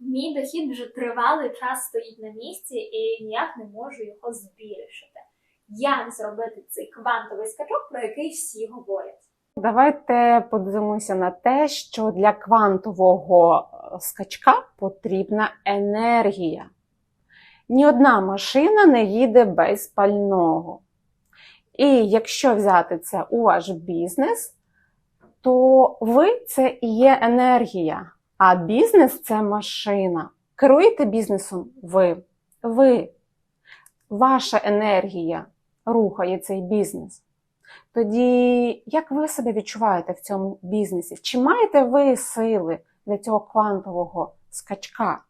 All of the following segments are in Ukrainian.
Мій дохід вже тривалий час стоїть на місці і ніяк не можу його збільшити. Як зробити цей квантовий скачок, про який всі говорять? Давайте подивимося на те, що для квантового е, скачка потрібна енергія. Ні одна машина не їде без пального. І якщо взяти це у ваш бізнес, то ви це і є енергія, а бізнес це машина. Керуєте бізнесом ви. Ви. Ваша енергія рухає цей бізнес. Тоді як ви себе відчуваєте в цьому бізнесі? Чи маєте ви сили для цього квантового скачка?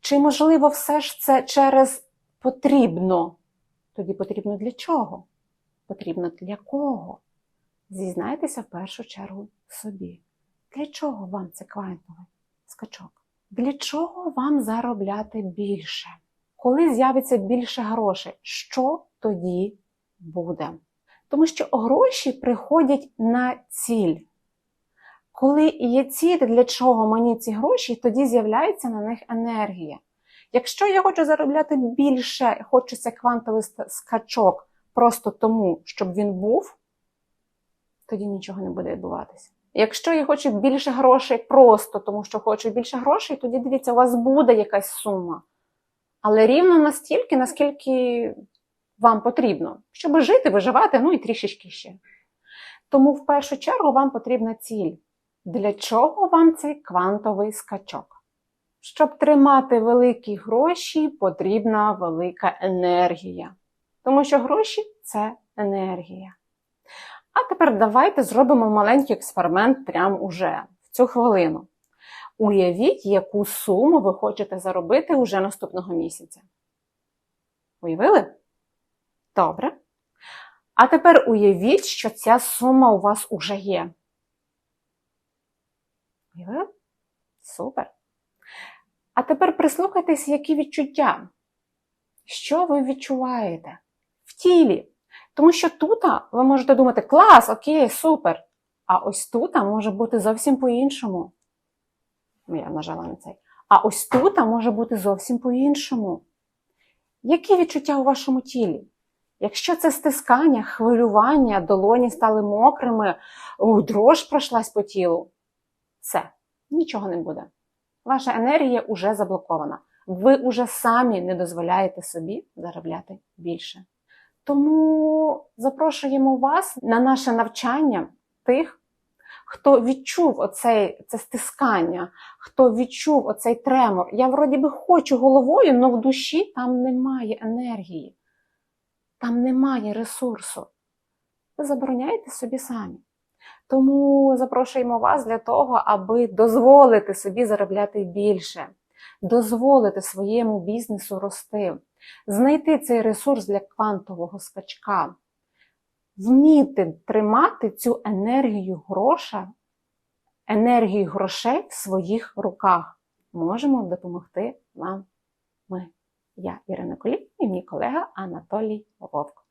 Чи, можливо, все ж це через потрібно? Тоді потрібно для чого? Потрібно для кого? Зізнайтеся в першу чергу собі. Для чого вам це квантовий скачок? Для чого вам заробляти більше? Коли з'явиться більше грошей, що тоді буде? Тому що гроші приходять на ціль. Коли є ціль, для чого мені ці гроші, тоді з'являється на них енергія. Якщо я хочу заробляти більше, хочеться квантовий скачок просто тому, щоб він був, тоді нічого не буде відбуватися. Якщо я хочу більше грошей просто тому, що хочу більше грошей, тоді дивіться, у вас буде якась сума. Але рівно настільки, наскільки вам потрібно, щоб жити, виживати, ну і трішечки ще. Тому в першу чергу вам потрібна ціль. Для чого вам цей квантовий скачок? Щоб тримати великі гроші, потрібна велика енергія. Тому що гроші це енергія. А тепер давайте зробимо маленький експеримент прямо уже в цю хвилину. Уявіть, яку суму ви хочете заробити уже наступного місяця. Уявили? Добре. А тепер уявіть, що ця сума у вас уже є. Уявили? Супер. А тепер прислухайтесь, які відчуття. Що ви відчуваєте в тілі? Тому що тут ви можете думати, клас, окей, супер. А ось тут може бути зовсім по-іншому. Ну, Я нажала на цей. А ось тут може бути зовсім по-іншому. Які відчуття у вашому тілі? Якщо це стискання, хвилювання, долоні стали мокрими, дрож пройшлась по тілу, все, нічого не буде. Ваша енергія вже заблокована. Ви уже самі не дозволяєте собі заробляти більше. Тому запрошуємо вас на наше навчання тих, хто відчув оцей, це стискання, хто відчув оцей тремор. Я вроді би хочу головою, але в душі там немає енергії, там немає ресурсу. Ви забороняєте собі самі. Тому запрошуємо вас для того, аби дозволити собі заробляти більше, дозволити своєму бізнесу рости, знайти цей ресурс для квантового скачка, вміти тримати цю енергію гроша, енергію грошей в своїх руках. Можемо допомогти вам ми. Я Ірина Колій і мій колега Анатолій Вовк.